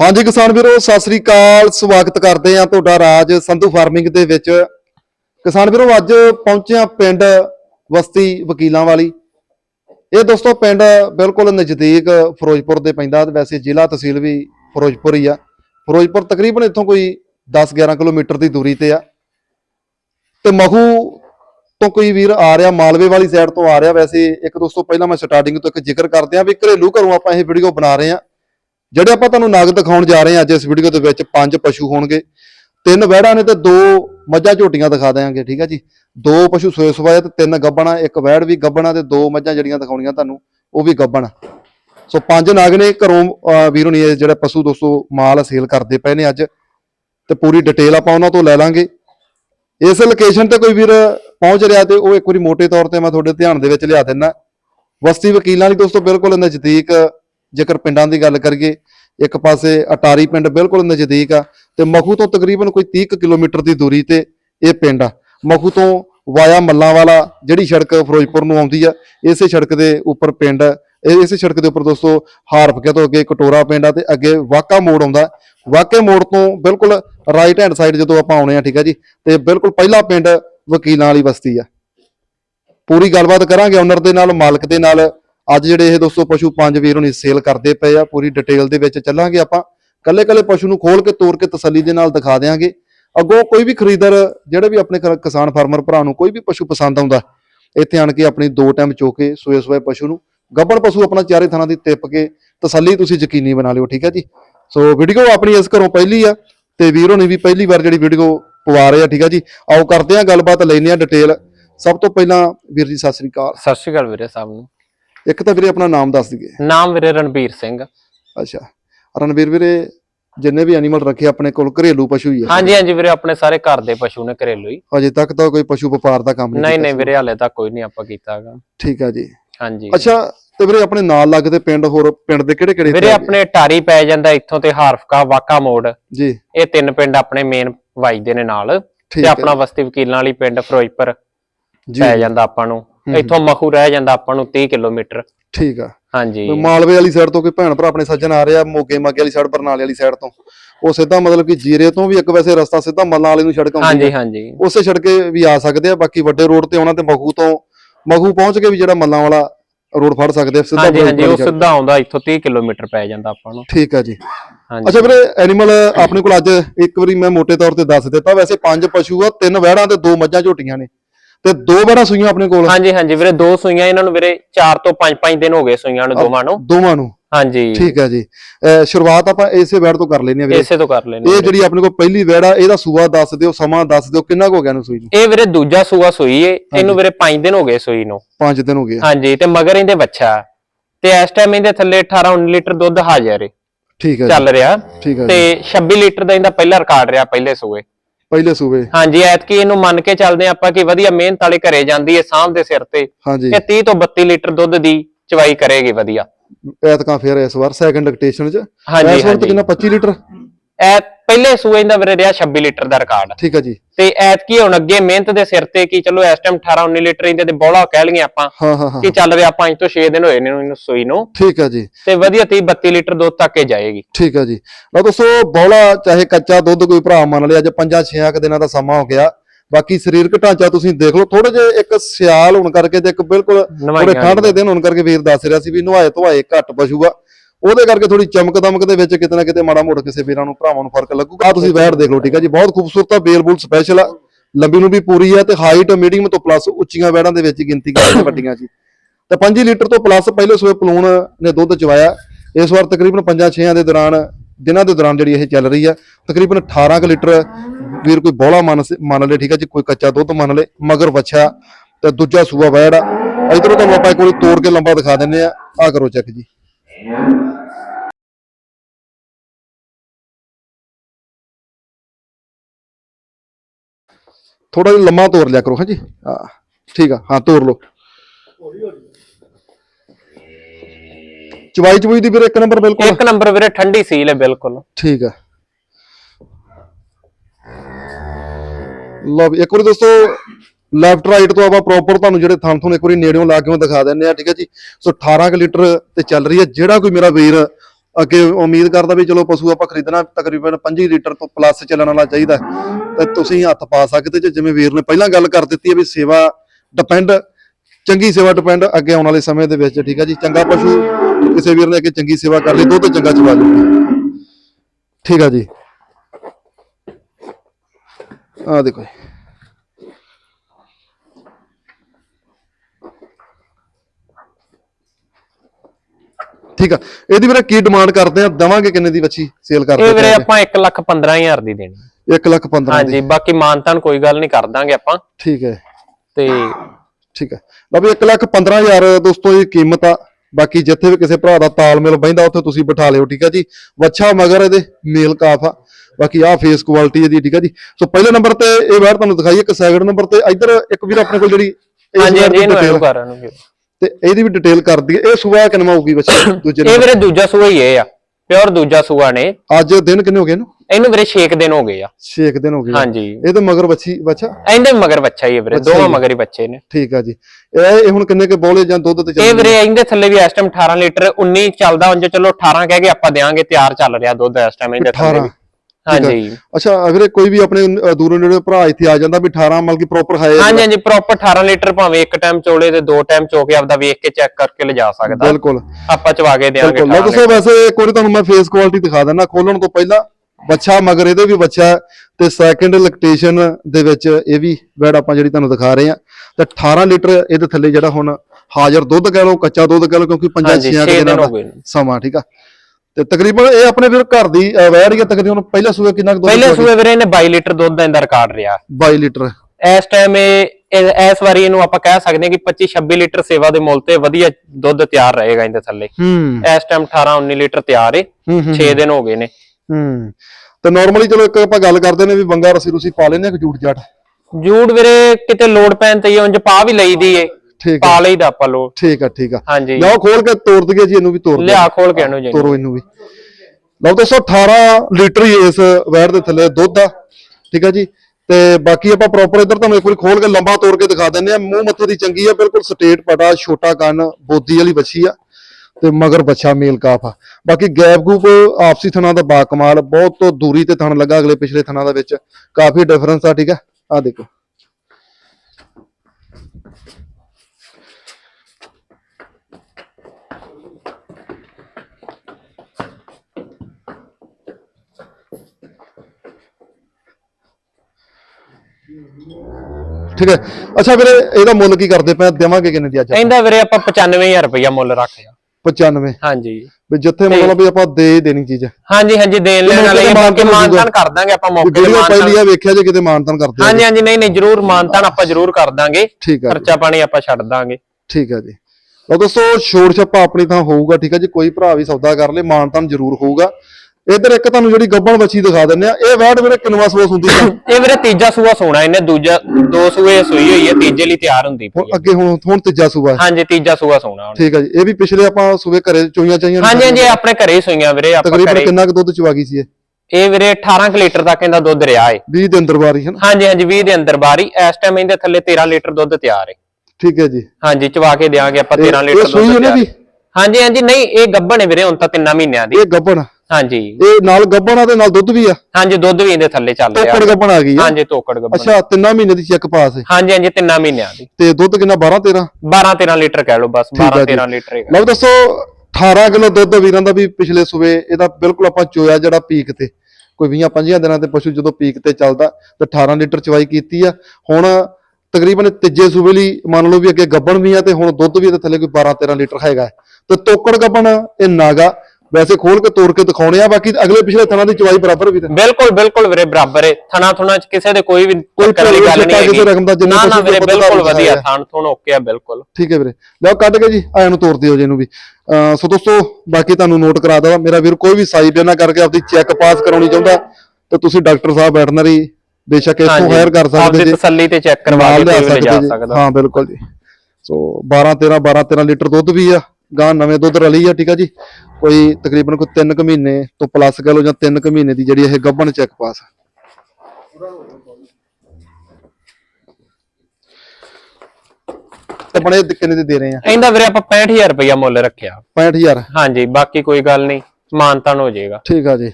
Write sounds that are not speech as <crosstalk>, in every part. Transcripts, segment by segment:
ਹਾਂਜੀ ਕਿਸਾਨ ਵੀਰੋ, ਸਤਿ ਸ੍ਰੀ ਅਕਾਲ। ਸਵਾਗਤ ਕਰਦੇ ਆ ਤੁਹਾਡਾ ਰਾਜ ਸੰਧੂ ਫਾਰਮਿੰਗ ਦੇ ਵਿੱਚ। ਕਿਸਾਨ ਵੀਰੋ, ਅੱਜ ਪਹੁੰਚਿਆ ਪਿੰਡ ਵਸਤੀ ਵਕੀਲਾਂ ਵਾਲੀ। ਇਹ ਦੋਸਤੋ ਪਿੰਡ ਬਿਲਕੁਲ ਨਜ਼ਦੀਕ ਫਿਰੋਜ਼ਪੁਰ ਦੇ ਪੈਂਦਾ ਤੇ ਵੈਸੇ ਜ਼ਿਲ੍ਹਾ ਤਹਿਸੀਲ ਵੀ ਫਿਰੋਜ਼ਪੁਰ ਹੀ ਆ। ਫਿਰੋਜ਼ਪੁਰ ਤਕਰੀਬਨ ਇੱਥੋਂ ਕੋਈ 10-11 ਕਿਲੋਮੀਟਰ ਦੀ ਦੂਰੀ ਤੇ ਆ। ਤੇ ਮਖੂ ਤੋਂ ਕੋਈ ਵੀਰ ਆ ਰਿਹਾ, ਮਾਲਵੇ ਵਾਲੀ ਸਾਈਡ ਤੋਂ ਆ ਰਿਹਾ। ਵੈਸੇ ਇੱਕ ਦੋਸਤੋ, ਪਹਿਲਾਂ ਮੈਂ ਸਟਾਰਟਿੰਗ ਤੋਂ ਇੱਕ ਜ਼ਿਕਰ ਕਰਦੇ ਆ ਵੀ ਘਰੇਲੂ ਘਰੋਂ ਆਪਾਂ ਇਹ ਵੀਡੀਓ ਬਣਾ ਰਹੇ ਆ ਜਿਹੜੇ ਆਪਾਂ ਤੁਹਾਨੂੰ ਨਗ ਦਿਖਾਉਣ ਜਾ ਰਹੇ ਹਾਂ ਅੱਜ ਇਸ ਵੀਡੀਓ ਦੇ ਵਿੱਚ, ਪੰਜ ਪਸ਼ੂ ਹੋਣਗੇ। ਤਿੰਨ ਵਹਿੜਾਂ ਨੇ ਤੇ ਦੋ ਮੱਝਾਂ ਝੋਟੀਆਂ ਦਿਖਾ ਦਿਆਂਗੇ, ਠੀਕ ਹੈ ਜੀ? ਦੋ ਪਸ਼ੂ ਸੋਏ ਸਵਾਏ ਤੇ ਤਿੰਨ ਗੱਬਣਾ, ਇੱਕ ਵਹਿੜ ਵੀ ਗੱਬਣਾ ਤੇ ਦੋ ਮੱਝਾਂ ਜਿਹੜੀਆਂ ਦਿਖਾਉਣੀਆਂ ਤੁਹਾਨੂੰ, ਉਹ ਵੀ ਗੱਬਣ। ਸੋ ਪੰਜ ਨਗ ਨੇ, ਘਰੋਂ ਅਹ ਵੀਰੋ ਨੇ ਜਿਹੜੇ ਪਸ਼ੂ ਦੋਸਤੋ ਮਾਲ ਸੇਲ ਕਰਦੇ ਪਏ ਨੇ ਅੱਜ, ਤੇ ਪੂਰੀ ਡਿਟੇਲ ਆਪਾਂ ਉਹਨਾਂ ਤੋਂ ਲੈ ਲਾਂਗੇ। ਇਸ ਲੋਕੇਸ਼ਨ ਤੇ ਕੋਈ ਵੀਰ ਪਹੁੰਚ ਰਿਹਾ ਤੇ ਉਹ ਇੱਕ ਵਾਰੀ ਮੋٹے ਤੌਰ ਤੇ ਮੈਂ ਤੁਹਾਡੇ ਧਿਆਨ ਦੇ ਵਿੱਚ ਲਿਆ ਦਿੰਦਾ। ਵਸਤੀ ਵਕੀਲਾਂ ਦੀ ਦੋਸਤੋ ਬਿਲਕੁਲ ਨਜ਼ਦੀਕ ਜੇਕਰ ਪਿੰਡਾਂ ਦੀ ਗੱਲ ਕਰੀਏ, ਇੱਕ ਪਾਸੇ ਅਟਾਰੀ ਪਿੰਡ ਬਿਲਕੁਲ ਨਜ਼ਦੀਕ ਆ ਤੇ ਮਖੂ ਤੋਂ ਤਕਰੀਬਨ ਕੋਈ 30 ਕੁ ਕਿਲੋਮੀਟਰ ਦੀ ਦੂਰੀ ਤੇ ਇਹ ਪਿੰਡ ਆ। ਮਖੂ ਤੋਂ ਵਾਇਆ ਮੱਲਾਂ ਵਾਲਾ ਜਿਹੜੀ ਸੜਕ ਫਿਰੋਜ਼ਪੁਰ ਨੂੰ ਆਉਂਦੀ ਆ, ਇਸੇ ਸੜਕ ਦੇ ਉੱਪਰ ਪਿੰਡ ਇਹ ਇਸੇ ਸੜਕ ਦੇ ਉੱਪਰ ਦੋਸਤੋ ਹਾਰਫਕੇ ਤੋਂ ਅੱਗੇ ਕਟੋਰਾ ਪਿੰਡ ਆ ਤੇ ਅੱਗੇ ਵਾਕਾ ਮੋੜ ਆਉਂਦਾ। ਵਾਕੇ ਮੋੜ ਤੋਂ ਬਿਲਕੁਲ ਰਾਈਟ ਹੈਂਡ ਸਾਈਡ ਜਦੋਂ ਆਪਾਂ ਆਉਣੇ ਆ, ਠੀਕ ਆ ਜੀ? ਤੇ ਬਿਲਕੁਲ ਪਹਿਲਾ ਪਿੰਡ ਵਕੀਲਾਂ ਵਾਲੀ ਬਸਤੀ ਆ। ਪੂਰੀ ਗੱਲਬਾਤ ਕਰਾਂਗੇ ਓਨਰ ਦੇ ਨਾਲ, ਮਾਲਕ ਦੇ ਨਾਲ। ਅੱਜ ਜਿਹੜੇ ਇਹ ਦੋਸਤੋ ਪਸ਼ੂ ਪੰਜ ਵੀਰ ਹੁਣੀ ਸੇਲ ਕਰਦੇ ਪਏ ਆ, ਪੂਰੀ ਡਿਟੇਲ ਦੇ ਵਿੱਚ ਚੱਲਾਂਗੇ ਆਪਾਂ। ਕੱਲੇ ਕੱਲੇ ਪਸ਼ੂ ਨੂੰ ਖੋਲ ਕੇ ਤੋੜ ਕੇ, ਤਸੱਲੀ ਦੇ ਨਾਲ ਦਿਖਾ ਦੇਾਂਗੇ ਅੱਗੋਂ ਕੋਈ ਵੀ ਖਰੀਦਦਾਰ, ਜਿਹੜੇ ਵੀ ਆਪਣੇ ਕਿਸਾਨ ਫਾਰਮਰ ਭਰਾ ਨੂੰ ਕੋਈ ਵੀ ਪਸ਼ੂ ਪਸੰਦ ਆਉਂਦਾ, ਇੱਥੇ ਆਣ ਕੇ ਆਪਣੀ ਦੋ ਟਾਈਮ ਚੋ ਸੋਏ ਸੋਏ ਪਸ਼ੂ ਨੂੰ ਗੱਬੜ ਪਸ਼ੂ ਆਪਣਾ ਚਾਰੇ ਥਾਂ ਦੀ ਟਿੱਪ ਕੇ ਤਸੱਲੀ ਤੁਸੀਂ ਯਕੀਨੀ ਬਣਾ ਲਿਓ, ਠੀਕ ਹੈ ਜੀ? ਸੋ ਵੀਡੀਓ ਆਪਣੀ ਇਸ ਘਰੋਂ ਪਹਿਲੀ ਆ, ਤੇ ਵੀਰੋ ਨੇ ਵੀ ਪਹਿਲੀ ਵਾਰ ਜਿਹੜੀ ਵੀਡੀਓ ਪਵਾ ਰਹੇ ਆ, ਠੀਕ ਹੈ ਜੀ? ਆਓ ਕਰਦੇ ਆ ਗੱਲਬਾਤ ਲੈਨੇ ਆ ਡਿਟੇਲ ਸਭ ਤੋਂ ਪਹਿਲਾਂ ਵੀਰ ਜੀ, ਸਤਿ ਸ੍ਰੀ ਅਕਾਲ। ਸਤਿ ਸ਼੍ਰੀ ਅਕਾਲ ਵੀਰੇ ਸਾਹਿਬ ਨੂੰ। ਇੱਕ ਤਾਂ ਵੀਰੇ ਆਪਣਾ ਨਾਮ ਦੱਸ ਦਈਏ। ਨਾਮ ਵੀਰੇ ਰਣਬੀਰ ਸਿੰਘ। ਅੱਛਾ। ਰਣਵੀਰ ਵੀਰੇ ਜਿੰਨੇ ਵੀ ਐਨੀਮਲ ਰੱਖੇ ਆਪਣੇ ਕੋਲ ਘਰੇਲੂ ਪਸ਼ੂ ਹੀ ਆ ਹਾਂਜੀ ਹਾਂਜੀ ਵੀਰੇ ਆਪਣੇ ਸਾਰੇ ਘਰ ਦੇ ਪਸ਼ੂ ਨੇ ਘਰੇਲੂ ਹੀ। ਅਜੇ ਤੱਕ ਤਾਂ ਕੋਈ ਪਸ਼ੂ ਵਪਾਰ ਦਾ ਕੰਮ ਨਹੀਂ ਨਹੀਂ ਨਹੀਂ। ਵੀਰੇ ਹਾਲੇ ਤੱਕ ਕੋਈ ਨਹੀਂ ਆਪਾਂ ਕੀਤਾ ਹੈਗਾ। ਠੀਕ ਆ ਜੀ। ਹਾਂਜੀ। ਅੱਛਾ ਤੇ ਵੀਰੇ ਆਪਣੇ ਨਾਲ ਲੱਗਦੇ ਪਿੰਡ ਹੋਰ ਪਿੰਡ ਦੇ ਕਿਹੜੇ ਕਿਹੜੇ ਵੀਰੇ ਆਪਣੇ ਟਾਰੀ ਪੈ ਜਾਂਦਾ ਇੱਥੋਂ ਤੇ ਹਾਰਫਕਾ ਵਾਕਾ ਮੋੜ। ਜੀ। ਇਹ ਤਿੰਨ ਪਿੰਡ ਆਪਣੇ ਮੇਨ ਵੱਜਦੇ ਨੇ ਨਾਲ। ਤੇ ਆਪਣਾ ਵਸਤੀ ਵਕੀਲਾਂ ਵਾਲੀ ਪਿੰਡ ਫਿਰੋਜ਼ਪੁਰ ਜੀ। ਪੈ ਜਾਂਦਾ ਆਪਾਂ ਨੂੰ। ਇੱਥੋਂ ਮਖੂ ਰਹਿ ਜਾਂਦਾ ਆਪਾਂ ਨੂੰ 30 ਕਿਲੋਮੀਟਰ। ਠੀਕ ਆ। ਹਾਂਜੀ। ਮਾਲਵੇ ਵਾਲੀ ਸਾਈਡ ਤੋਂ ਕੋਈ ਭੈਣ ਭਰਾ ਆਪਣੇ ਸੱਜਣ ਆ ਰਿਹਾ ਮੋਗੇ ਮਾਗੇ ਵਾਲੀ ਸਾਈਡ ਬਰਨਾਲੇ ਵਾਲੀ ਸਾਈਡ ਤੋਂ। ਉਹ ਸਿੱਧਾ ਮਤਲਬ ਕਿ ਜੀਰੇ ਤੋਂ ਵੀ ਇੱਕ ਵੈਸੇ ਰਸਤਾ ਸਿੱਧਾ ਮੱਲਾਂ ਵਾਲੇ ਨੂੰ ਸੜਕ ਆਉਂਦੀ ਹਾਂਜੀ ਹਾਂਜੀ। ਉਸੇ ਸੜਕੇ ਵੀ ਆ ਸਕਦੇ ਆ ਬਾਕੀ ਵੱਡੇ ਰੋਡ ਤੇ ਆਉਣਾ ਤੇ ਮਖੂ ਤੋਂ ਮਖੂ ਪਹੁੰਚ ਕੇ ਵੀ ਜਿਹੜਾ ਮੱਲਾਂ ਵਾਲਾ ਰੋਡ ਫੜ ਸਕਦੇ ਆ ਸਿੱਧਾ ਹਾਂਜੀ ਹਾਂਜੀ ਉਹ। ਸਿੱਧਾ ਆਉਂਦਾ ਇੱਥੋਂ 30 ਕਿਲੋਮੀਟਰ ਪੈ ਜਾਂਦਾ ਆਪਾਂ ਨੂੰ। ਠੀਕ ਆ ਜੀ। ਹਾਂਜੀ। ਅੱਛਾ ਵੀਰੇ ਐਨੀਮਲ ਆਪਣੇ ਕੋਲ ਅੱਜ ਇੱਕ ਵਾਰੀ ਮੈਂ ਮੋٹے ਤੌਰ ਤੇ ਦੱਸ ਦਿੱਤਾ ਵੈਸੇ ਪੰਜ ਪਸ਼ੂ ਆ ਤਿੰਨ ਵਹਿੜਾਂ ਤੇ ਦੋ ਮੱਝਾਂ ਝੋਟੀਆਂ ਨੇ। ਤੇ ਦੋ ਵਹਿੜਾਂ ਸੂਈਆਂ ਆਪਣੇ ਕੋਲ? ਹਾਂਜੀ ਹਾਂਜੀ ਵੀਰੇ ਦੋ ਸੂਈਆਂ ਇਹਨਾਂ ਨੂੰ ਵੀਰੇ 4 ਤੋਂ 5-5 ਦਿਨ ਹੋ ਗਏ ਸੂਈਆਂ ਨੂੰ ਦੋਵਾਂ ਨੂੰ। ਦੋਵਾਂ ਨੂੰ? ਹਾਂਜੀ। ਠੀਕ ਹੈ ਜੀ। ਸ਼ੁਰੂਆਤ ਆਪਾਂ ਇਸੇ ਵਹਿੜ ਤੋਂ ਕਰ ਲੈਨੇ ਆ ਵੀਰੇ। ਇਸੇ ਤੋਂ ਕਰ ਲੈਣੇ ਇਹ ਜਿਹੜੀ ਆਪਣੇ ਕੋਲ ਪਹਿਲੀ ਵਹਿੜ ਆ ਇਹਦਾ ਸੂਆ ਦੱਸ ਦਿਓ ਸਮਾਂ ਦੱਸ ਦਿਓ ਕਿੰਨਾ ਕੁ ਹੋ ਗਿਆ ਨੂੰ ਸੂਈ ਨੂੰ? ਇਹ ਵੀਰੇ ਦੂਜਾ ਸੂਆ ਸੂਈ ਏ ਇਹਨੂੰ ਵੀਰੇ 5 ਦਿਨ ਹੋ ਗਏ ਸੂਈ ਨੂੰ। 5 ਦਿਨ ਹੋ ਗਏ। ਹਾਂਜੀ ਤੇ ਮਗਰ ਇਹਦੇ ਬੱਚਾ ਤੇ ਇਸ ਟਾਈਮ ਇਹਦੇ ਥੱਲੇ 18 19 ਲੀਟਰ ਦੁੱਧ ਹਾਜ਼ਰ ਏ। ਠੀਕ ਹੈ ਚੱਲ ਰਿਹਾ। ਤੇ ਜੀ। 26 ਲੀਟਰ ਦਾ ਇਹਦਾ ਪਹਿਲਾ ਰਿਕਾਰਡ ਰਿਹਾ ਪਹਿਲੇ ਸੂਏ। ਪਹਿਲੇ ਸੂਬੇ। ਹਾਂਜੀ ਐਤਕੀ ਇਹਨੂੰ ਮੰਨ ਕੇ ਚੱਲਦੇ ਹਾਂ ਆਪਾਂ ਕਿ ਵਧੀਆ ਮਿਹਨਤ ਵਾਲੇ ਘਰੇ ਜਾਂਦੀ ਏ ਸਾਂਭ ਦੇ ਸਿਰ ਤੇ। ਹਾਂਜੀ। ਇਹ 30 ਤੋਂ 32 ਲੀਟਰ ਦੁੱਧ ਦੀ ਚਵਾਈ ਕਰੇਗੀ ਵਧੀਆ। ਐਤਕਾਂ ਫੇਰ ਇਸ ਵਾਰ ਸੈਕੰਡ ਡਿਕਟੇਸ਼ਨ ਚ। ਹਾਂਜੀ ਹਾਂਜੀ। ਕਿੰਨਾ? 25 ਲੀਟਰ? ਐ ਪਹਿਲੇ ਸੂਏ ਦਾ ਵੀਰੇ ਰਿਹਾ 26 ਲੀਟਰ ਦਾ ਰਿਕਾਰਡ ਠੀਕ ਹੈ ਜੀ। ਤੇ ਐਤਕੀ ਹੁਣ ਅੱਗੇ ਮਿਹਨਤ ਦੇ ਸਿਰ ਤੇ ਕਿ ਚਲੋ ਇਸ ਟਾਈਮ 18 19 ਲੀਟਰ ਇਹਦੇ ਤੇ ਬੋਲਾ ਕਹਿ ਲਈਏ ਆਪਾਂ ਹਾਂ ਹਾਂ ਹਾਂ। ਕਿ ਚੱਲ ਰਿਹਾ 5 ਤੋਂ 6 ਦਿਨ ਹੋਏ ਨੇ ਇਹਨੂੰ ਸੂਈ ਨੂੰ। ਠੀਕ ਹੈ ਜੀ। ਤੇ ਵਧੀਆ 30 32 ਲੀਟਰ ਦੁੱਧ ਤੱਕ ਇਹ ਜਾਏਗੀ। ਠੀਕ ਹੈ ਜੀ। ਲਓ ਦੋਸਤੋ ਬੌਲਾ ਚਾਹੇ ਕੱਚਾ ਦੁੱਧ ਕੋਈ ਭਰਾ ਮੰਨ ਲਿਆ ਅੱਜ 5-6 ਕੁ ਦਿਨਾਂ ਦਾ ਸਮਾਂ ਹੋ ਗਿਆ ਬਾਕੀ ਸਰੀਰਕ ਢਾਂਚਾ ਤੁਸੀਂ ਦੇਖ ਲਓ ਥੋੜੇ ਜਿਹਾ ਇੱਕ ਸਿਆਲ ਹੋਣ ਕਰਕੇ ਤੇ ਇੱਕ ਬਿਲਕੁਲ ਥੋੜੇ ਠੰਡ ਦੇ ਦਿਨ ਹੋਣ ਕਰਕੇ ਵੀਰ ਦੱਸ ਰਿਹਾ ਸੀ ਵੀ ਨੁਹਾਏ ਧੁਆਏ ਘੱਟ ਪਸ਼ੂ ਆ ਉਹਦੇ ਕਰਕੇ ਥੋੜੀ ਚਮਕ ਦਮਕ ਦੇ ਵਿੱਚ ਕਿਤੇ ਨਾ ਕਿਤੇ ਮਾੜਾ ਮੋੜ ਕਿਸੇ ਵੀਰਾਂ ਨੂੰ, ਭਰਾਵਾਂ ਨੂੰ ਫ਼ਰਕ ਲੱਗੂਗਾ। ਆ ਤੁਸੀਂ ਵੈੜ ਦੇਖ ਲਓ, ਠੀਕ ਹੈ ਜੀ? ਬਹੁਤ ਖੂਬਸੂਰਤ ਆ ਬੇਲ ਬੁਲ ਸਪੈਸ਼ਲ ਆ। ਲੰਬੀ ਨੂੰ ਵੀ ਪੂਰੀ ਆ ਤੇ ਹਾਈਟ ਮੀਡੀਅਮ ਤੋਂ ਪਲੱਸ ਉੱਚੀਆਂ ਵੈੜਾਂ ਦੇ ਵਿੱਚ ਗਿਣਤੀ ਕਰਦੇ ਵੱਡੀਆਂ ਜੀ। ਤੇ 5 ਲੀਟਰ ਤੋਂ ਪਲੱਸ ਪਹਿਲੇ ਸੂਏ ਪਲੂਣ ਨੇ ਦੁੱਧ ਚਵਾਇਆ। ਇਸ ਵਾਰ ਤਕਰੀਬਨ 5-6 ਦੇ ਦੌਰਾਨ, ਦਿਨਾਂ ਦੇ ਦੌਰਾਨ ਜਿਹੜੀ ਇਹ ਚੱਲ ਰਹੀ ਆ ਤਕਰੀਬਨ 18 ਕੁ ਲੀਟਰ। ਵੀਰ ਕੋਈ ਬੋਲਾ ਮੰਨ ਸ- ਮੰਨ ਲੇ, ਠੀਕ ਆ ਜੀ? ਕੋਈ ਕੱਚਾ ਦੁੱਧ ਮੰਨ ਲੇ, ਮਗਰ ਬੱਚਾ ਤੇ ਦੂਜਾ ਸੂਆ ਵੈੜ ਆ। ਇਧਰੋਂ ਤੁਹਾਨੂੰ ਆਪਾਂ ਇੱਕ ਵਾਰੀ ਤੋੜ ਕੇ ਲੰਬਾ ਦਿਖਾ ਦਿੰਨੇ ਆ ਆ ਕਰੋ ਚੈੱਕ ਜੀ। ਥੋੜਾ ਜਿਹਾ ਲੰਮਾ ਤੋੜ ਲਿਆ ਕਰੋ ਹਾਂਜੀ। ਹਾਂ ਠੀਕ ਆ ਹਾਂ ਤੋੜ ਲਓ। ਚਵਾਈ ਚਵਾਈ ਦੀ ਵੀਰ ਇੱਕ ਨੰਬਰ ਬਿਲਕੁਲ। ਇੱਕ ਨੰਬਰ ਵੀਰੇ ਠੰਡੀ ਸੀਲ ਹੈ ਬਿਲਕੁਲ। ਠੀਕ ਆ। ਲਓ ਵੀ ਇੱਕ ਵਾਰੀ ਦੋਸਤੋ ਲੈਫਟ ਰਾਈਟ ਤੋਂ ਆਪਾਂ ਪ੍ਰੋਪਰ ਤੁਹਾਨੂੰ ਜਿਹੜੇ ਥਣ ਤੁਹਾਨੂੰ ਇੱਕ ਵਾਰੀ ਨੇੜਿਓਂ ਲਾ ਕੇ ਉਹ ਦਿਖਾ ਦਿੰਨੇ ਆ ਠੀਕ ਹੈ ਜੀ। ਸੋ 18 ਕੁ ਲੀਟਰ ਤੇ ਚੱਲ ਰਹੀ ਹੈ ਜਿਹੜਾ ਕੋਈ ਮੇਰਾ ਵੀਰ ਅੱਗੇ ਉਮੀਦ ਕਰਦਾ ਵੀ ਚਲੋ ਪਸ਼ੂ ਆਪਾਂ ਖਰੀਦਣਾ ਤਕਰੀਬਨ 25 ਲੀਟਰ ਤੋਂ ਪਲੱਸ ਚੱਲਣ ਵਾਲਾ ਚਾਹੀਦਾ ਤੇ ਤੁਸੀਂ ਹੱਥ ਪਾ ਸਕਦੇ ਜੇ, ਜਿਵੇਂ ਵੀਰ ਨੇ ਪਹਿਲਾਂ ਗੱਲ ਕਰ ਦਿੱਤੀ ਹੈ ਵੀ ਸੇਵਾ ਡਿਪੈਂਡ ਚੰਗੀ ਸੇਵਾ ਡਿਪੈਂਡ ਅੱਗੇ ਆਉਣ ਵਾਲੇ ਸਮੇਂ ਦੇ ਵਿੱਚ, ਠੀਕ ਹੈ ਜੀ? ਚੰਗਾ ਪਸ਼ੂ, ਕਿਸੇ ਵੀਰ ਨੇ ਅੱਗੇ ਚੰਗੀ ਸੇਵਾ ਕਰ ਲਈ, ਦੁੱਧ ਚੰਗਾ ਚਵਾ ਜੂਗਾ। ਠੀਕ ਹੈ ਜੀ। ਆ ਦੇਖੋ ਜੀ। ਠੀਕ ਆ। ਇਹਦੀ ਵੀਰੇ ਕੀ ਡਿਮਾਂਡ ਕਰਦੇ ਆ? ਦਵਾਂਗੇ ਕਿੰਨੇ ਦੀ ਬੱਚੀ ਸੇਲ ਕਰਦੇ ਇਹ ਵੀਰੇ ਆਪਾਂ 1 ਲੱਖ 15000 ਦੀ ਦੇਣੀ। 1 ਲੱਖ 15 ਦੀ। ਹਾਂਜੀ ਬਾਕੀ ਮਾਨਤਾਨ ਕੋਈ ਗੱਲ ਨਹੀਂ ਕਰ ਦਾਂਗੇ ਆਪਾਂ। ਠੀਕ ਹੈ। ਤੇ ਠੀਕ ਹੈ ਵੀ 1 ਲੱਖ 15000 ਦੋਸਤੋ ਇਹ ਕੀਮਤ ਆ। ਬਾਕੀ ਜਿੱਥੇ ਵੀ ਕਿਸੇ ਭਰਾ ਦਾ ਤਾਲਮੇਲ ਬੈਂਦਾ ਉੱਥੇ ਤੁਸੀਂ ਬਿਠਾ ਲਿਓ ਠੀਕ ਹੈ ਜੀ। ਵੱਛਾ ਮਗਰ ਇਹਦੇ ਮੇਲ ਕਾਫ ਆ। ਬਾਕੀ ਆਹ ਫੇਸ ਕੁਆਲਿਟੀ ਇਹਦੀ ਠੀਕ ਹੈ ਜੀ। ਸੋ ਪਹਿਲੇ ਨੰਬਰ ਤੇ ਇਹ ਵੈਰ ਤੁਹਾਨੂੰ ਦਿਖਾਈ ਇੱਕ ਸੈਕਿੰਡ ਨੰਬਰ ਤੇ ਇੱਧਰ ਇੱਕ ਵੀਰ ਆਪਣੇ ਕੋਲ ਜਿਹੜੀ ਹਾਂਜੀ ਇਹਨੂੰ ਕਰਾਂ ਤੇ ਇਹਦੀ ਵੀ ਡਿਟੇਲ ਕਰ ਦਈਏ। ਇਹ ਸੂਆ ਕਿੰਨਾ ਹੋਊਗੀ ਬੱਚੇ? <coughs> ਦੂਜੇ ਇਹ ਵੀਰੇ ਦੂਜਾ ਸੂਆ ਹੀ ਇਹ ਆ। ਪਿਓਰ ਦੂਜਾ ਸੂਆ ਨੇ। ਅੱਜ ਦਿਨ ਕਿੰਨੇ ਹੋ ਗਏ ਇਹਨੂੰ? ਇਹਨੂੰ ਵੀਰੇ 6 ਦਿਨ ਹੋ ਗਏ ਆ। 6 ਦਿਨ ਹੋ ਗਏ। ਹਾਂਜੀ। ਇਹ ਤਾਂ ਮਗਰ ਬੱਚੀ ਬੱਚਾ? ਇਹਦੇ ਮਗਰ ਬੱਚਾ ਹੀ ਹੈ ਵੀਰੇ। ਦੋਵਾਂ। ਮਗਰ ਹੀ ਬੱਚੇ ਨੇ। ਠੀਕ ਆ ਜੀ। ਇਹ ਇਹ ਹੁਣ ਕਿੰਨੇ ਕੇ ਬੋਲੇ ਜਾਂ ਦੁੱਧ ਤੇ ਇਹ ਚੱਲਦੇ ਵੀਰੇ ਇਹਦੇ ਥੱਲੇ ਵੀ ਇਸ ਟਾਈਮ 18 ਲੀਟਰ 19 ਚੱਲਦਾ ਉਂਝ ਚਲੋ 18 ਕਹਿ ਕੇ ਆਪਾਂ ਦੇਾਂਗੇ ਤਿਆਰ ਚੱਲ ਰਿਹਾ ਦੁੱਧ ਇਸ ਟਾਈਮ ਇਹਦੇ ਥੱਲੇ 18 ਵੀ ਹਾਂਜੀ। ਅੱਛਾ ਵੀਰੇ ਕੋਈ ਵੀ ਆਪਣੇ ਅ, ਦੂਰੋਂ ਨੇੜੇ ਭਰਾ ਇੱਥੇ ਆ ਜਾਂਦਾ ਵੀ 18 ਮਤਲਬ ਕਿ ਪ੍ਰੋਪਰ ਖਾਏ ਹਾਂਜੀ ਹਾਂਜੀ ਪ੍ਰੋਪਰ 18 ਲੀਟਰ ਭਾਵੇਂ ਇੱਕ ਟਾਈਮ ਚੋਲੇ ਤੇ ਦੋ ਟਾਈਮ ਚੋ ਕੇ ਆਪਦਾ ਵੇਖ ਕੇ ਚੈੱਕ ਕਰਕੇ ਲਿਜਾ ਸਕਦਾ। ਬਿਲਕੁਲ। ਆਪਾਂ ਚਵਾ ਕੇ ਦੇਾਂਗੇ ਬਿਲਕੁਲ। ਲਓ ਦੱਸੋ ਵੈਸੇ ਇੱਕ ਵਾਰੀ ਤੁਹਾਨੂੰ ਮੈਂ ਫੇਸ ਕੁਆਲਿਟੀ ਦਿਖਾ ਦਿੰਦਾ ਖੋਲਣ ਤੋਂ ਪਹਿਲਾਂ ਬੱਚਾ ਮਗਰ ਇਹਦੇ ਵੀ ਬੱਚਾ ਹੈ ਤੇ ਸੈਕੰਡ ਲੈਕਟੇਸ਼ਨ ਦੇ ਵਿੱਚ ਇਹ ਵੀ ਵੈੜ ਆਪਾਂ ਜਿਹੜੀ ਤੁਹਾਨੂੰ ਦਿਖਾ ਰਹੇ ਆ ਤੇ 18 ਲੀਟਰ ਇਹਦੇ ਥੱਲੇ ਜਿਹੜਾ ਹੁਣ ਹਾਜ਼ਰ ਦੁੱਧ ਕਹਿ ਲਓ ਕੱਚਾ ਦੁੱਧ ਕਹਿ ਲਓ ਕਿਉਂਕਿ ਪੰਜਾਂ ਹਾਂਜੀ, ਛੇਆਂ ਕੁ ਛੇ ਦਿਨਾਂ ਦਿਨ ਦਾ ਹੋ ਗਏ। ਨੇ। ਸਮਾਂ ਠੀਕ ਆ। ਤੇ ਤਕਰੀਬਨ ਇਹ ਆਪਣੇ ਫਿਰ ਘਰ ਦੀ ਵੈੜ ਹੀ ਆ ਤਕਰੀਬਨ ਪਹਿਲਾ ਸੂਏ ਕਿੰਨਾ ਕੁ ਦੁੱਧ ਪਹਿਲੇ ਸੂਏ ਵੀਰੇ ਇਹਨੇ 22 ਲੀਟਰ ਦੁੱਧ ਦਾ ਇੰਦਾ ਰਿਕਾਰਡ ਰਿਹਾ। 22 ਲੀਟਰ। ਇਸ ਟਾਈਮ ਇਹ ਇਸ ਵਾਰੀ ਇਹਨੂੰ ਆਪਾਂ ਕਹਿ ਸਕਦੇ ਹਾਂ ਕਿ 25 26 ਲੀਟਰ ਸੇਵਾ ਦੇ ਮੁੱਲ ਤੇ ਵਧੀਆ ਦੁੱਧ ਤਿਆਰ ਰਹੇਗਾ ਇਹਦੇ ਥੱਲੇ। ਹੂੰ। ਇਸ ਟਾਈਮ 18 19 ਲੀਟਰ ਤਿਆਰ ਏ। ਹੂੰ ਹੂੰ 6 ਦਿਨ ਹੋ ਗਏ ਨੇ। ਹੂੰ। ਤੇ ਨਾਰਮਲੀ ਚਲੋ ਇੱਕ ਆਪਾਂ ਗੱਲ ਕਰਦੇ ਨੇ ਵੀ ਬੰਗਾ ਰਸੀ ਰੁਸੀ ਪਾ ਲੈਨੇ ਆ ਜੂਟ ਜਾਟ ਜੂੜ ਵੀਰੇ ਕਿਤੇ ਲੋਡ ਪੈਣ ਤੇ ਉਂਝ ਪਾ ਵੀ ਲਈਦੀ ਏ। ਠੀਕ ਆ। ਪਾ ਲਈਦਾ ਆਪਾਂ ਲੋਡ ਠੀਕ ਆ ਠੀਕ ਆ। ਹਾਂਜੀ। ਲਓ ਖੋਲ ਕੇ ਤੋੜ ਦਈਏ ਜੀ ਇਹਨੂੰ ਵੀ ਤੋੜ। ਲਿਆ ਖੋਲ ਕੇ ਇਹਨੂੰ ਜੀ। ਤੋਰੋ ਇਹਨੂੰ ਵੀ। ਲਓ ਦੋਸਤੋ 18 ਲੀਟਰ ਹੀ ਇਸ ਵੈੜ ਦੇ ਥੱਲੇ ਦੁੱਧ ਆ। ਠੀਕ ਆ ਜੀ। ਤੇ ਬਾਕੀ ਆਪਾਂ ਪ੍ਰੋਪਰ ਇੱਧਰ ਤੁਹਾਨੂੰ ਇੱਕ ਵਾਰੀ ਖੋਲ ਕੇ ਲੰਬਾ ਤੋੜ ਕੇ ਦਿਖਾ ਦਿੰਦੇ ਆ। ਮੂੰਹ ਮੱਥੇ ਦੀ ਚੰਗੀ ਆ ਬਿਲਕੁਲ ਸਟੇਟ ਪਟਾ ਛੋਟਾ ਕੰਨ ਬੋਦੀ ਵਾਲੀ ਬੱਚੀ ਆ। ਤੇ ਮਗਰ ਬੱਚਾ ਮੇਲ ਕਾਫ ਆ। ਬਾਕੀ ਗੈਪ ਗੂਪ ਆਪਸੀ ਥਣਾ ਦਾ ਬਾ ਕਮਾਲ ਬਹੁਤ ਤੋਂ ਦੂਰੀ ਤੇ ਥਣ ਲੱਗਾ ਅਗਲੇ ਪਿਛਲੇ ਥਣਾ ਦੇ ਵਿੱਚ। ਕਾਫੀ ਡਿਫਰੈਂਸ ਆ ਠੀਕ ਆ। ਆ ਦੇਖੋ। ਠੀਕ ਹੈ। ਅੱਛਾ ਵੀਰੇ ਇਹਦਾ ਮੁੱਲ ਕੀ ਕਰਦੇ ਪਏ? ਦੇਵਾਂਗੇ ਕਿੰਨੇ ਦੀ ਅੱਜ ਕਹਿੰਦਾ ਵੀਰੇ ਆਪਾਂ 95000 ਰੁਪਇਆ ਮੁੱਲ ਰੱਖਿਆ 95 ਹਾਂਜੀ। ਵੀ ਜਿੱਥੇ ਮਤਲਬ ਵੀ ਆਪਾਂ ਦੇ ਹੀ ਦੇਣੀ ਚੀਜ਼। ਹਾਂਜੀ ਹਾਂਜੀ ਦੇਣ ਲੈਣ ਵਾਲੇ ਮੌਕੇ ਮਾਨਤਾਨ ਕਰ ਦਾਂਗੇ ਆਪਾਂ ਮੌਕੇ ਤੇ ਮਾਨਤਾਨ। ਪਹਿਲੀ ਆ ਵੇਖਿਆ ਜੇ ਕਿਤੇ ਮਾਨਤਨ ਕਰਦੇ ਹਾਂਜੀ ਹਾਂਜੀ ਨਹੀਂ ਨਹੀਂ ਜਰੂਰ ਮਾਨਤਾਨ ਆਪਾਂ ਜਰੂਰ ਕਰ ਦਾਂਗੇ। ਖਰਚਾ ਪਾਣੀ ਆਪਾਂ ਛੱਡ ਦਾਂਗੇ। ਠੀਕ ਆ ਜੀ। ਲਓ ਦੋਸਤੋ ਛੋੜ ਛੱਪਾ ਆਪਣੀ ਥਾਂ ਹੋਊਗਾ ਠੀਕ ਆ ਜੀ। ਕੋਈ ਭਰਾ ਵੀ ਸੌਦਾ ਕਰ ਲੇ ਮਾਨਤਨ ਜ਼ਰੂਰ ਹੋਊਗਾ। ਇਧਰ ਇੱਕ ਤੁਹਾਨੂੰ ਜਿਹੜੀ ਗੱਬਣ ਬੱਚੀ ਦਿਖਾ ਦਿੰਨੇ ਆ ਇਹ ਵੈਟ ਵੀਰੇ ਕਿੰਨਵਾ ਸੋਸ ਹੁੰਦੀ ਆ ਇਹ ਵੀਰੇ ਤੀਜਾ ਸੂਆ ਸੋਣਾ ਇਹਨੇ ਦੂਜਾ ਦੋ ਸੂਏ ਸੂਈ ਹੋਈ ਹੈ ਤੀਜੇ ਲਈ ਤਿਆਰ ਹੁੰਦੀ ਪਈ ਹੈ। ਅੱਗੇ ਹੁਣ ਹੁਣ ਤੀਜਾ ਹੈ। ਹਾਂਜੀ ਤੀਜਾ ਸੂਆ ਸੋਣਾ ਹੁਣ। ਠੀਕ ਆ ਜੀ। ਇਹ ਵੀ ਪਿਛਲੇ ਆਪਾਂ ਸੂਬੇ ਘਰੇ ਚੋਈਆਂ ਚਾਈਆਂ ਹਾਂਜੀ ਹਾਂਜੀ ਆਪਣੇ ਘਰੇ ਹੀ ਸੂਈਆਂ ਵੀਰੇ ਆਪਾਂ ਤਕਰੀਬਨ ਕਿੰਨਾ ਕੁ ਦੁੱਧ ਚਵਾ ਗਈ ਸੀ ਇਹ? ਇਹ ਵੀਰੇ 18 ਕੁ ਲੀਟਰ ਤੱਕ ਇਹਦਾ ਦੁੱਧ ਰਿਹਾ ਏ। 20 ਦੇ ਅੰਦਰ ਵਾਰੀ ਹੈ ਨਾ ਹਾਂਜੀ ਹਾਂਜੀ 20 ਦੇ ਅੰਦਰ ਬਾਰੀ ਇਸ ਟਾਈਮ ਇਹਦੇ ਥੱਲੇ 13 ਲੀਟਰ ਦੁੱਧ ਤਿਆਰ ਏ। ਠੀਕ ਹੈ ਜੀ। ਹਾਂਜੀ ਚਵਾ ਕੇ ਦੇਾਂਗੇ ਆਪਾਂ 13 ਇਹ ਲੀਟਰ ਦੁੱਧ ਤਿਆਰ। ਹਾਂਜੀ ਹਾਂਜੀ ਨਹੀਂ ਇਹ ਗੱਭਣ ਹੈ ਵੀਰੇ ਹੁਣ ਤਾਂ ਤਿੰਨਾਂ ਮਹੀਨਿਆਂ ਦੀ। ਇਹ ਗੱਬਣ ਹਾਂਜੀ। ਇਹ ਨਾਲ ਗੱਬਣ ਤੇ ਨਾਲ ਦੁੱਧ ਵੀ ਆ। ਹਾਂਜੀ ਦੁੱਧ ਵੀ ਇਹਦੇ ਥੱਲੇ ਚੱਲ ਰਿਹਾ। ਤੋਕੜ ਗੱਬਣ ਆ ਗਈ ਆ। ਹਾਂਜੀ ਤੋਕੜ ਗੱਭਣ ਅੱਛਾ ਤਿੰਨਾਂ ਮਹੀਨੇ ਦੀ ਚੈੱਕ ਪਾਸ ਹੈ ਹਾਂਜੀ ਹਾਂਜੀ ਤਿੰਨਾਂ ਮਹੀਨਿਆਂ ਦੀ। ਤੇ ਦੁੱਧ ਕਿੰਨਾ 12 13 12 13 ਲੀਟਰ ਕਹਿ ਲਓ ਬਸ ਠੀਕ ਆ 12 ਜੀ। 13 ਲੀਟਰ ਹੈਗਾ ਲਓ ਦੱਸੋ 18 ਕਿਲੋ ਦੁੱਧ ਵੀਰਾਂ ਦਾ ਵੀ ਪਿਛਲੇ ਸੂਬੇ ਇਹਦਾ ਬਿਲਕੁਲ ਆਪਾਂ ਚੋਇਆ ਜਿਹੜਾ ਪੀਕ ਤੇ। ਕੋਈ 20 25 ਦਿਨਾਂ ਤੇ ਪਸ਼ੂ ਜਦੋਂ ਪੀਕ ਤੇ ਚੱਲਦਾ ਤੇ 18 ਲੀਟਰ ਚਵਾਈ ਕੀਤੀ ਆ। ਹੁਣ ਤਕਰੀਬਨ ਤੀਜੇ ਸੂਬੇ ਲਈ ਮੰਨ ਲਓ ਵੀ ਅੱਗੇ ਗੱਬਣ ਵੀ ਆ ਤੇ ਹੁਣ ਦੁੱਧ ਵੀ ਇਹਦੇ ਥੱਲੇ ਕੋਈ 12 13 ਲੀਟਰ ਹੈਗਾ। ਤੇ ਤੋਕੜ ਗੱਬਣ ਇਹ ਨਾਗਾ ਵੈਸੇ ਖੋਲ ਕੇ ਤੋੜ ਕੇ ਦਿਖਾਉਣੇ ਆ ਬਾਕੀ ਅਗਲੇ ਪਿਛਲੇ ਥਣਾ ਦੀ ਚਵਾਈ ਬਰਾਬਰ ਵੀ ਤੇ। ਬਿਲਕੁਲ ਬਿਲਕੁਲ ਵੀਰੇ ਬਰਾਬਰ ਹੈ ਥਣਾ ਥੁਣਾ ਚ ਕਿਸੇ ਦੇ ਕੋਈ ਵੀ ਕੋਈ ਵਾਲੀ ਗੱਲ ਨਹੀਂ ਹੈਗੀ। ਨਾ ਨਾ ਵੀਰੇ ਬਿਲਕੁਲ ਵਧੀਆ। ਥਣ ਥੁਣ ਓਕੇ ਆ ਬਿਲਕੁਲ। ਠੀਕ ਹੈ ਵੀਰੇ। ਲਓ ਕੱਢ ਕੇ ਜੀ ਆਇਆਂ ਨੂੰ ਤੋੜ ਦਿਓ ਜੀ ਇਹਨੂੰ ਵੀ। ਸੋ ਦੋਸਤੋ ਬਾਕੀ ਤੁਹਾਨੂੰ ਨੋਟ ਕਰਾ ਦਵਾਂ। ਮੇਰਾ ਵੀਰ ਕੋਈ ਵੀ ਸਾਈ ਬਿਆਨਾ ਕਰਕੇ ਆਪਦੀ ਚੈੱਕ ਪਾਸ ਕਰਾਉਣੀ ਚਾਹੁੰਦਾ ਤੇ ਤੁਸੀਂ ਡਾਕਟਰ ਸਾਹਿਬ ਵੈਟਰਨਰੀ ਬੇਸ਼ੱਕ ਇੱਥੋਂ ਹਾਂਜੀ ਹਾਇਰ ਕਰ ਸਕਦੇ ਜੀ। ਤਸੱਲੀ ਤੇ ਚੈੱਕ ਕਰਵਾ ਕੇ ਜੀ। ਸਕਦਾ ਹਾਂ। ਬਿਲਕੁਲ ਜੀ। ਸੋ 12 13 12 13 ਲੀਟਰ ਦੁੱਧ ਵੀ ਆ। ਗਾਂ ਨਵੇਂ ਦੁੱਧ ਰਲੀ ਆ ਠੀਕ ਆ ਜੀ। ਕੋਈ ਤਕਰੀਬਨ ਕੋਈ 3 ਕੁ ਮਹੀਨੇ ਤੋਂ ਪਲੱਸ ਕਹ ਲਓ ਜਾਂ 3 ਕੁ ਮਹੀਨੇ ਦੀ ਜਿਹੜੀ ਇਹ ਗੱਭਣ ਚੈੱਕ ਪਾਸ ਤੇ ਬਣੇ ਕਿੰਨੇ ਦੇ ਦੇ ਰਹੇ ਆ? ਇਹਦਾ ਵੀਰੇ ਆਪਾਂ 65000 ਰੁਪਇਆ ਮੁੱਲ ਰੱਖਿਆ। 65000 ਹਾਂਜੀ ਬਾਕੀ ਕੋਈ ਗੱਲ ਨਹੀਂ ਮਾਨਤਾਨ ਹੋ ਜਾਏਗਾ। ਠੀਕ ਆ ਜੀ।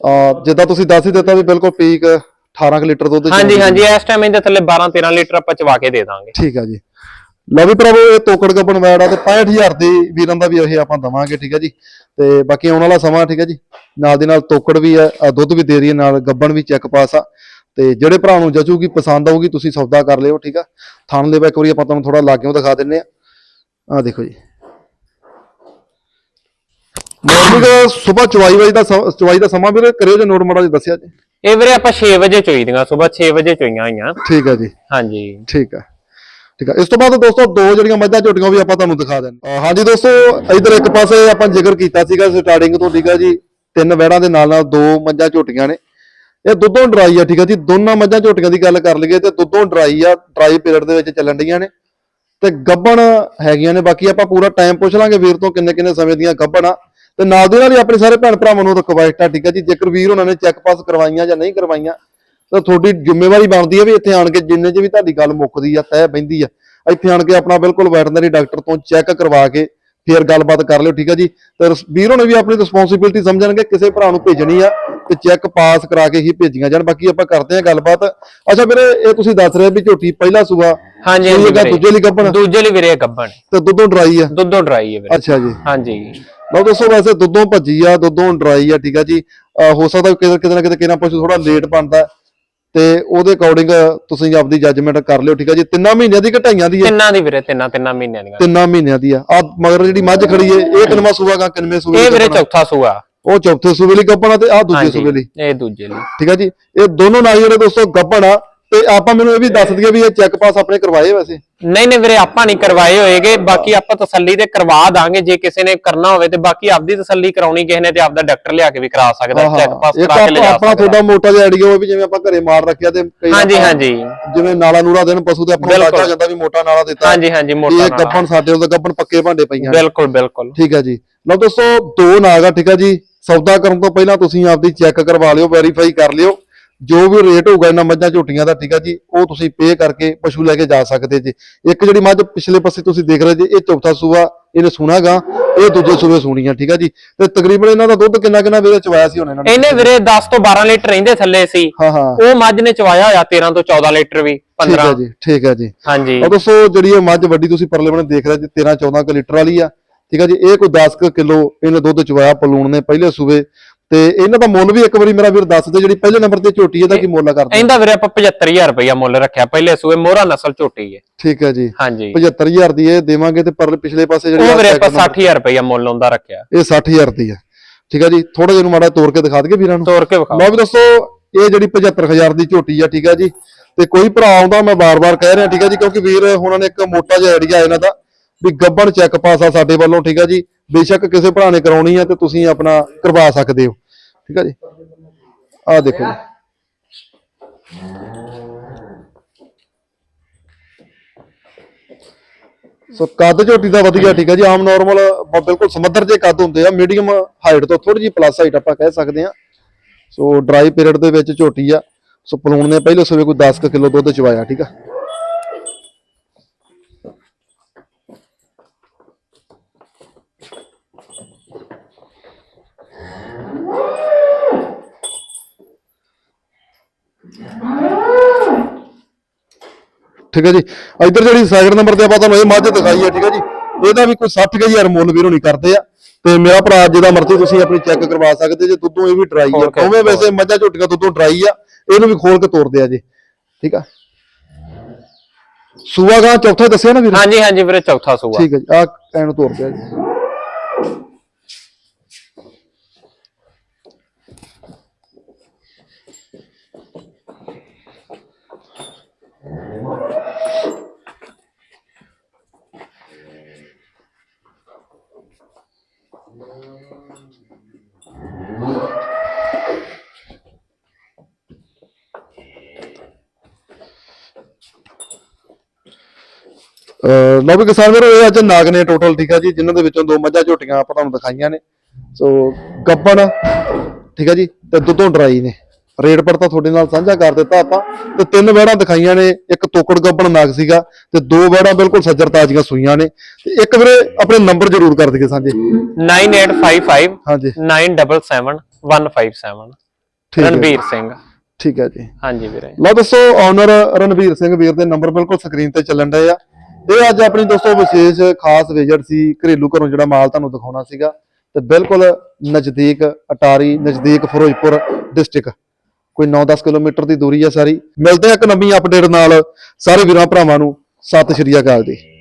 ਆ ਜਿੱਦਾਂ ਤੁਸੀਂ ਦੱਸ ਹੀ ਦਿੱਤਾ ਵੀ ਬਿਲਕੁਲ ਪੀਕ 18 ਕੁ ਲੀਟਰ ਦੁੱਧ ਹਾਂਜੀ। ਹਾਂਜੀ ਇਸ ਟਾਈਮ ਇਹਦੇ ਥੱਲੇ 12 13 ਲੀਟਰ ਆਪਾਂ ਚਵਾ ਕੇ ਦੇ ਦਾਂਗੇ। ਠੀਕ ਆ ਜੀ। ਲਓ ਵੀ ਭਰਾਵੋ ਇਹ ਤੋਕੜ ਗੱਬਣ ਵੈੜ ਆ ਤੇ 65000 ਦੀ ਵੀਰਾਂ ਦਾ ਵੀ ਇਹ ਆਪਾਂ ਦਵਾਂਗੇ ਠੀਕ ਆ ਜੀ। ਤੇ ਬਾਕੀ ਆਉਣ ਵਾਲਾ ਸਮਾਂ ਠੀਕ ਆ ਜੀ। ਨਾਲ ਦੀ ਨਾਲ ਤੋਕੜ ਵੀ ਹੈ ਆ ਦੁੱਧ ਵੀ ਦੇ ਰਹੀ ਹੈ ਨਾਲ ਗੱਬਣ ਵੀ ਚੈੱਕ ਪਾਸ ਆ। ਤੇ ਜਿਹੜੇ ਭਰਾ ਨੂੰ ਜਚੂਗੀ ਪਸੰਦ ਆਊਗੀ ਤੁਸੀਂ ਸੌਦਾ ਕਰ ਲਿਓ ਠੀਕ ਆ। ਥਣ ਦੇ ਇੱਕ ਵਾਰੀ ਆਪਾਂ ਤੁਹਾਨੂੰ ਥੋੜਾ ਲਾਗਿਓ ਦਿਖਾ ਦਿੰਨੇ ਆ। ਆ ਦੇਖੋ ਜੀ। ਮਾਰਨਿੰਗ ਸਵੇਰ ਚਵਾਈ ਵਜੇ ਦਾ ਚਵਾਈ ਦਾ ਸਮਾਂ ਵੀਰੇ ਕਰਿਓ ਜੇ ਨੋਟ ਮਾੜਾ ਜਿਹਾ ਦੱਸਿਆ ਜੀ। ਇਹ ਵੀਰੇ ਆਪਾਂ 6 ਵਜੇ ਚੋਈ ਦੀਆਂ ਸਵੇਰ 6 ਵਜੇ ਚੋਈਆਂ ਹੋਈਆਂ। ਠੀਕ ਆ ਜੀ। ਹਾਂਜੀ। ਠੀਕ ਆ। ਠੀਕ ਆ। ਇਸ ਤੋਂ ਬਾਅਦ ਦੋਸਤੋ, ਦੋ ਜਿਹੜੀਆਂ ਮੱਝਾਂ ਝੋਟੀਆਂ ਵੀ ਆਪਾਂ ਤੁਹਾਨੂੰ ਦਿਖਾ ਦਿੰਦੇ ਹਾਂਜੀ ਦੋਸਤੋ, ਇਧਰ ਇੱਕ ਪਾਸੇ ਆਪਾਂ ਜ਼ਿਕਰ ਕੀਤਾ ਸੀਗਾ ਸਟਾਰਟਿੰਗ ਤੋਂ ਠੀਕ ਆ ਜੀ। ਤਿੰਨ ਵਹਿੜਾਂ ਦੇ ਨਾਲ ਨਾਲ ਦੋ ਮੱਝਾਂ ਝੋਟੀਆਂ ਨੇ। ਇਹ ਦੁੱਧੋਂ ਡਰਾਈ ਆ, ਠੀਕ ਆ ਜੀ। ਦੋਨਾਂ ਮੱਝਾਂ ਝੋਟੀਆਂ ਦੀ ਗੱਲ ਕਰ ਲਈਏ ਤੇ ਦੁੱਧੋਂ ਡਰਾਈ ਆ, ਡਰਾਈ ਪੀਰੀਅਡ ਦੇ ਵਿੱਚ ਚੱਲਣ ਡੀਆਂ ਨੇ। ਤੇ ਗੱਬਣ ਹੈਗੀਆਂ ਨੇ। ਬਾਕੀ ਆਪਾਂ ਪੂਰਾ ਟਾਈਮ ਪੁੱਛ ਲਾਂਗੇ ਵੀਰ ਤੋਂ ਕਿੰਨੇ ਕਿੰਨੇ ਸਮੇਂ ਦੀਆਂ ਗੱਬਣ ਆ। ਤੇ ਨਾਲ ਦੇ ਨਾਲ ਹੀ ਆਪਣੇ ਸਾਰੇ ਭੈਣ ਭਰਾਵਾਂ ਨੂੰ ਰਿਕਵੈਸਟ ਆ, ਠੀਕ ਆ ਜੀ। ਜੇਕਰ ਵੀਰ ਉਹਨਾਂ ਨੇ ਚੈੱਕ ਪਾਸ ਕਰਵਾਈਆਂ ਜਾਂ ਨਹੀਂ ਕਰਵਾਈਆਂ ਤਾਂ ਤੁਹਾਡੀ ਜ਼ਿੰਮੇਵਾਰੀ ਬਣਦੀ ਹੈ ਵੀ ਇੱਥੇ ਆਣ ਕੇ ਜਿੰਨੇ ਚ ਵੀ ਤੁਹਾਡੀ ਗੱਲ ਮੁੱਕਦੀ ਆ ਤੈਅ ਬੈਂਦੀ ਆ ਇੱਥੇ ਆਣ ਕੇ ਆਪਣਾ ਬਿਲਕੁਲ ਵੈਟਰਨਰੀ ਡਾਕਟਰ ਤੋਂ ਚੈੱਕ ਕਰਵਾ ਕੇ ਫਿਰ ਗੱਲਬਾਤ ਕਰ ਲਿਓ ਠੀਕ ਆ ਜੀ? ਤੇ ਵੀਰ ਹੋਣੇ ਵੀ ਆਪਣੀ ਰਿਸਪੌਂਸਿਬਿਲਟੀ ਸਮਝਣਗੇ ਕਿਸੇ ਭਰਾ ਨੂੰ ਭੇਜਣੀ ਆ ਤੇ ਚੈੱਕ ਪਾਸ ਕਰਾ ਕੇ ਹੀ ਭੇਜੀਆਂ ਜਾਣ ਬਾਕੀ ਆਪਾਂ ਕਰਦੇ ਹਾਂ ਗੱਲਬਾਤ। ਅੱਛਾ ਵੀਰੇ ਇਹ ਤੁਸੀਂ ਦੱਸ ਰਹੇ ਵੀ ਝੋਟੀ ਪਹਿਲਾ ਸੂਆ ਹਾਂਜੀ ਹੈਗਾ, ਵੀਰੇ। ਦੂਜੇ ਲਈ ਗੱਭਣ? ਦੂਜੇ ਲਈ ਵੀਰੇ ਗੱਬਣ ਤੇ ਦੁੱਧੋਂ ਡਰਾਈ ਆ? ਦੁੱਧੋਂ ਡਰਾਈ ਹੈ ਵੀਰੇ। ਅੱਛਾ ਜੀ। ਹਾਂਜੀ। ਲਓ ਦੋਸਤੋ ਵੈਸੇ ਦੁੱਧੋਂ ਭੱਜੀ ਆ ਦੁੱਧੋਂ ਡਰਾਈ ਆ ਠੀਕ ਆ ਜੀ। ਅਹ ਹੋ ਸਕਦਾ ਕਿਤੇ ਕਿਤੇ ਨਾ ਕਿਤੇ ਕਿਹਨਾਂ ਪਸ਼ੂ ਥੋੜਾ ਲੇਟ ਬਣਦਾ। ਤੇ ਉਹਦੇ ਅਕੋਰਡਿੰਗ ਤੁਸੀਂ ਆਪਦੀ ਜੱਜਮੈਂਟ ਕਰ ਲਿਓ ਠੀਕ ਆ ਜੀ? ਤਿੰਨਾਂ ਮਹੀਨਿਆਂ ਦੀ ਘਟਾਈਆਂ ਦੀ ਹੈ? ਤਿੰਨਾਂ ਦੀ ਵੀਰੇ ਤਿੰਨਾਂ ਤਿੰਨਾਂ ਮਹੀਨਿਆਂ ਦੀਆਂ। ਤਿੰਨਾਂ ਮਹੀਨਿਆਂ ਦੀ ਆ। ਆ ਮਗਰ ਜਿਹੜੀ ਮੱਝ ਖੜੀ ਏ ਇਹ ਕਿੰਨਵਾਂ ਸੂਆ ਗਾ ਕਿੰਨਵੇਂ ਸੂਏ ਇਹ ਵੀਰੇ? ਚੌਥਾ ਸੂਆ। ਉਹ ਚੌਥੇ ਸੂਏ ਲਈ ਗੱਪਣਾ ਤੇ ਆ ਦੂਜੇ ਸੂਏ ਲਈ। ਇਹ ਦੂਜੇ ਲਈ। ਠੀਕ ਆ ਜੀ? ਇਹ ਦੋਨੋਂ ਨਾਈ ਜਿਹੜੇ ਦੋਸਤੋ ਗੱਪਣ ਤੇ ਆਪਾਂ ਮੈਨੂੰ ਇਹ ਵੀ ਦੱਸ ਦਈਏ ਵੀ ਇਹ ਚੈੱਕ ਪਾਸ ਆਪਣੇ ਕਰਵਾਏ ਵੈਸੇ? ਨਹੀਂ ਨਹੀਂ ਵੀਰੇ ਆਪਾਂ ਨਹੀਂ ਕਰਵਾਏ ਹੋਏਗੇ। ਬਾਕੀ ਆਪਾਂ ਤਸੱਲੀ ਤੇ ਕਰਵਾ ਦਾਂਗੇ। ਜੇ ਕਿਸੇ ਨੇ ਕਰਨਾ ਹੋਵੇ ਤੇ ਬਾਕੀ ਆਪਦੀ ਤਸੱਲੀ ਕਰਾਉਣੀ ਕਿਸੇ ਨੇ ਤੇ ਆਪਦਾ ਡਾਕਟਰ ਲਿਆ ਕੇ ਵੀ ਕਰਾ ਸਕਦਾ ਚੈੱਕ ਪਾਸ ਕਰਾ ਕੇ ਆਪਾਂ ਲਿਜਾ ਆਪਣਾ ਸਕਦਾ। ਤੁਹਾਡਾ ਮੋਟਾ ਜਿਹਾ ਆਈਡੀਆ ਹੋਵੇ ਵੀ ਜਿਵੇਂ ਆਪਾਂ ਘਰੇ ਮਾਰ ਰੱਖਿਆ ਤੇ ਹਾਂਜੀ ਆਪਾਂ ਹਾਂਜੀ। ਜਿਵੇਂ ਨਾਲਾ ਨੂਰਾ ਦੇਣ ਪਸ਼ੂ ਤੇ ਆਪਣਾ ਬਿਲਕੁਲ। ਲੱਗਾ ਜਾਂਦਾ ਵੀ ਮੋਟਾ ਨਾਲਾ ਦਿੱਤਾ। ਹਾਂਜੀ ਹਾਂਜੀ ਮੋਟਾ ਇਹ। ਗੱਪਣ ਸਾਡੇ ਉਹਦਾ ਗੱਪਣ ਪੱਕੇ ਭਾਂਡੇ ਪਈਆਂ। ਬਿਲਕੁਲ ਬਿਲਕੁਲ। ਠੀਕ ਹੈ ਜੀ। ਲਓ ਦੋਸਤੋ ਦੋ ਨਾਗ ਠੀਕ ਹੈ ਜੀ। ਸੌਦਾ ਕਰਨ ਤੋਂ ਪਹਿਲਾਂ ਤੁਸੀਂ ਆਪਦੀ ਚੈੱਕ ਕਰਵਾ ਲਿਓ ਵੈਰੀਫਾਈ ਕਰ ਲਿਓ। ਜੋ ਵੀ ਰੇਟ ਹੋਊਗਾ ਇਹਨਾਂ ਮੱਝਾਂ ਝੋਟੀਆਂ ਦਾ ਠੀਕ ਹੈ ਜੀ ਉਹ ਤੁਸੀਂ ਪੇ ਕਰਕੇ ਪਸ਼ੂ ਲੈ ਕੇ ਜਾ ਸਕਦੇ ਜੀ। ਇੱਕ ਜਿਹੜੀ ਮੱਝ ਪਿਛਲੇ ਪਾਸੇ ਤੁਸੀਂ ਦੇਖ ਰਹੇ ਜੀ ਇਹ ਚੌਥਾ ਸੂਆ ਇਹਨੇ ਸੁਣਾਗਾ ਇਹ ਦੂਜੇ ਸੂਏ ਸੁਣੀਆਂ ਠੀਕ ਹੈ ਜੀ। ਤੇ ਤਕਰੀਬਨ ਇਹਨਾਂ ਦਾ ਦੁੱਧ ਕਿੰਨਾ ਕਿੰਨਾ ਵੀਰੇ ਚਵਾਇਆ ਸੀ ਹੁਣ ਇਹਨਾਂ ਨੇ? ਇਹਨੇ ਵੀਰੇ 10 ਤੋਂ 12 ਲੀਟਰ ਰਹਿੰਦੇ ਥੱਲੇ ਸੀ। ਉਹ ਮੱਝ ਨੇ ਚਵਾਇਆ ਹੋਇਆ 13 ਤੋਂ 14 ਲੀਟਰ ਵੀ ਠੀਕ ਹੈ 15 ਜੀ ਠੀਕ ਹੈ ਜੀ। ਹਾਂਜੀ। ਆ ਦੋਸਤੋ ਜਿਹੜੀ ਇਹ ਮੱਝ ਵੱਡੀ ਤੁਸੀਂ ਪਰਲੇ ਬਣੇ ਦੇਖ ਰਹੇ ਜੀ 13 14 ਕੁ ਲੀਟਰ ਵਾਲੀ ਆ ਠੀਕ ਆ ਜੀ। ਇਹ ਕੋਈ 10 ਕੁ ਕਿਲੋ ਇਹਨੇ ਦੁੱਧ ਚਵਾਇਆ ਪਲੂਣ ਨੇ ਪਹਿਲੇ ਸੂਬੇ ਤੇ ਇਹਨਾਂ ਦਾ ਮੁੱਲ ਵੀ ਇੱਕ ਵਾਰੀ ਮੇਰਾ ਵੀਰ ਦੱਸ ਦੇ ਜਿਹੜੀ ਪਹਿਲੇ ਨੰਬਰ ਤੇ ਝੋਟੀ ਇਹਦਾ ਕੀ ਮੁੱਲ ਕਰਦੇ ਇਹਦਾ ਵੀਰੇ ਆਪਾਂ 75000 ਰੁਪਇਆ ਮੁੱਲ ਰੱਖਿਆ ਪਹਿਲੇ ਸੂਏ ਮੋਹਰਾ ਨਸਲ ਝੋਟੀ ਹੈ। ਠੀਕ ਹੈ ਜੀ। ਹਾਂਜੀ। 75000 ਦੀ ਇਹ ਦੇਵਾਂਗੇ ਤੇ ਪਰ ਪਿਛਲੇ ਪਾਸੇ ਜਿਹੜੀ ਉਹ ਵੀਰੇ ਆਪਾਂ number, 60000 ਰੁਪਇਆ ਮੁੱਲ ਆਉਂਦਾ ਰੱਖਿਆ। ਇਹ 60000 ਦੀ ਆ ਠੀਕ ਆ ਜੀ ਥੋੜਾ ਜਿਹਾ ਨੂੰ ਮਾੜਾ ਤੋੜ ਕੇ ਦਿਖਾ ਦਈਏ ਵੀਰਾਂ ਨੂੰ। ਤੋੜ ਕੇ ਵਿਖਾਓ। ਲਓ ਵੀ ਦੋਸਤੋ ਇਹ ਜਿਹੜੀ 75000 ਦੀ ਝੋਟੀ ਆ ਠੀਕ ਆ ਜੀ। ਤੇ ਕੋਈ ਭਰਾ ਆਉਂਦਾ ਮੈਂ ਬਾਰ-ਬਾਰ ਕਹਿ ਰਿਹਾ ਠੀਕ ਆ ਜੀ ਕਿਉਂਕਿ ਵੀਰ ਉਹਨਾਂ ਨੇ ਇੱਕ ਮੋਟਾ ਜਿਹਾ ਆਈਡੀਆ ਇਹਨਾਂ ਦਾ ਵੀ ਗੱਬਣ ਚੈੱਕ ਪਾਸ ਆ ਸਾਡੇ ਵੱਲੋਂ ਠੀਕ ਆ ਜੀ। ਬੇਸ਼ੱਕ ਕਿਸੇ ਭਰਾ ਨੇ ਕਰਾਉਣੀ ਆ ਤੇ ਤੁਸੀਂ ਆਪਣਾ ਕਰਵਾ ਸਕਦੇ ਹੋ। ਠੀਕ ਆ ਜੀ? ਆਹ ਦੇਖੋ ਜੀ। ਸੋ ਕੱਦ ਝੋਟੀ ਦਾ ਵਧੀਆ ਠੀਕ ਹੈ ਜੀ, ਆਮ ਨਾਰਮਲ ਬਿਲਕੁਲ ਸਮੱਧਰ ਜੇ ਕੱਦ ਹੁੰਦੇ ਆ ਮੀਡੀਅਮ ਹਾਈਟ ਤੋਂ ਥੋੜੀ ਜਿਹੀ ਪਲੱਸ ਹਾਈਟ ਆਪਾਂ ਕਹਿ ਸਕਦੇ ਆ। ਸੋ ਡਰਾਈ ਪੀਰੀਅਡ ਦੇ ਵਿੱਚ ਝੋਟੀ ਆ। ਸੋ ਪਲੂਣ ਨੇ ਪਹਿਲੇ ਸਵੇਰੇ ਕੋਈ 10 ਕਿਲੋ ਦੁੱਧ ਚਵਾਇਆ, ਠੀਕ ਆ। ਠੀਕ ਹੈ ਜੀ। ਇੱਧਰ ਜਿਹੜੀ ਸੈਕਿੰਡ ਨੰਬਰ ਤੇ ਆਪਾਂ ਤੁਹਾਨੂੰ ਇਹ ਮੱਝ ਦਿਖਾਈ ਹੈ ਠੀਕ ਹੈ ਜੀ। ਇਹਦਾ ਵੀ ਕੋਈ 60000 ਮੁੱਲ ਵੀਰੋਂ ਨਹੀਂ ਕਰਦੇ ਆ। ਤੇ ਮੇਰਾ ਭਰਾ ਜਿਹਦਾ ਮਰਜ਼ੀ ਤੁਸੀਂ ਆਪਣੀ ਚੈੱਕ ਕਰਵਾ ਸਕਦੇ ਜੇ ਦੁੱਧੋਂ ਇਹ ਵੀ ਡਰਾਈ ਆ। ਦੋਵੇਂ ਵੈਸੇ ਮੱਝਾਂ ਝੋਟੀਆਂ ਦੁੱਧੋਂ ਡਰਾਈ ਆ। ਇਹਨੂੰ ਵੀ ਖੋਲ ਕੇ ਤੋੜਦੇ ਆ ਜੀ। ਠੀਕ ਆ। ਸੂਆ ਗਾਂ ਚੌਥਾ ਦੱਸਿਆ ਨਾ ਵੀਰ? ਹਾਂਜੀ ਹਾਂਜੀ ਵੀਰੇ ਚੌਥਾ ਸੂਆ। ਠੀਕ ਹੈ ਜੀ ਆ ਐਨੂੰ ਤੋੜਦੇ ਆ ਜੀ। ਲਓ ਵੀ ਕਿਸਾਨ ਵੀਰੋ, ਇਹ ਅੱਜ ਨਾਗ ਨੇ ਟੋਟਲ ਠੀਕ ਆ ਜੀ, ਜਿਨ੍ਹਾਂ ਦੇ ਵਿੱਚੋਂ ਦੋ ਮੱਝਾਂ ਝੋਟੀਆਂ ਆਪਾਂ ਤੁਹਾਨੂੰ ਦਿਖਾਈਆਂ ਨੇ। ਸੋ ਗੱਬਣ, ਠੀਕ ਆ ਜੀ, ਤੇ ਦੁੱਧੋਂ ਡਰਾਈ ਨੇ। ਰੇਟ ਪਰ ਤੁਹਾਡੇ ਨਾਲ ਸਾਂਝਾ ਕਰ ਦਿੱਤਾ ਆਪਾਂ ਤੇ ਤਿੰਨ ਵੜਾਂ ਦਿਖਾਈਆਂ ਨੇ ਇੱਕ ਤੋਕੜ ਗੱਬਣ ਨਾਗ ਸੀਗਾ ਤੇ ਦੋ ਵੜਾਂ ਬਿਲਕੁਲ ਸੱਜਰ ਤਾਜ਼ੀਆਂ ਸੂਈਆਂ ਨੇ ਤੇ ਇੱਕ ਵੀਰੇ ਆਪਣੇ ਨੰਬਰ ਜ਼ਰੂਰ ਕਰ ਦਈਏ ਸਾਂਝੇ 9855 ਹਾਂਜੀ 977 157 ਠੀਕ ਹੈ ਰਣਵੀਰ ਸਿੰਘ ਠੀਕ ਹੈ ਜੀ ਹਾਂਜੀ ਵੀਰੇ ਲਓ ਦੋਸਤੋ ਓਨਰ ਰਣਵੀਰ ਸਿੰਘ ਵੀਰ ਦੇ ਨੰਬਰ ਬਿਲਕੁਲ ਸਕਰੀਨ ਤੇ ਚੱਲਣ ਡਏ ਆ ਇਹ ਅੱਜ ਆਪਣੀ ਦੋਸਤੋ ਵਿਸ਼ੇਸ਼ ਖਾਸ ਵਿਜ਼ਿਟ ਸੀ ਘਰੇਲੂ ਘਰੋਂ ਜਿਹੜਾ ਮਾਲ ਤੁਹਾਨੂੰ ਦਿਖਾਉਣਾ ਸੀਗਾ ਤੇ ਬਿਲਕੁਲ ਨਜ਼ਦੀਕ ਅਟਾਰੀ ਨਜ਼ਦੀਕ ਫਿਰੋਜ਼ਪੁਰ ਡਿਸਟ੍ਰਿਕਟ ਕੋਈ 9-10 ਕਿਲੋਮੀਟਰ ਦੀ ਦੂਰੀ ਆ ਸਾਰੀ। ਮਿਲਦੇ ਆ ਇੱਕ ਨਵੀਂ ਅਪਡੇਟ ਨਾਲ। ਸਾਰੇ ਵੀਰਾਂ ਭਰਾਵਾਂ ਨੂੰ ਸਤਿ ਸ਼੍ਰੀ ਅਕਾਲ ਜੀ।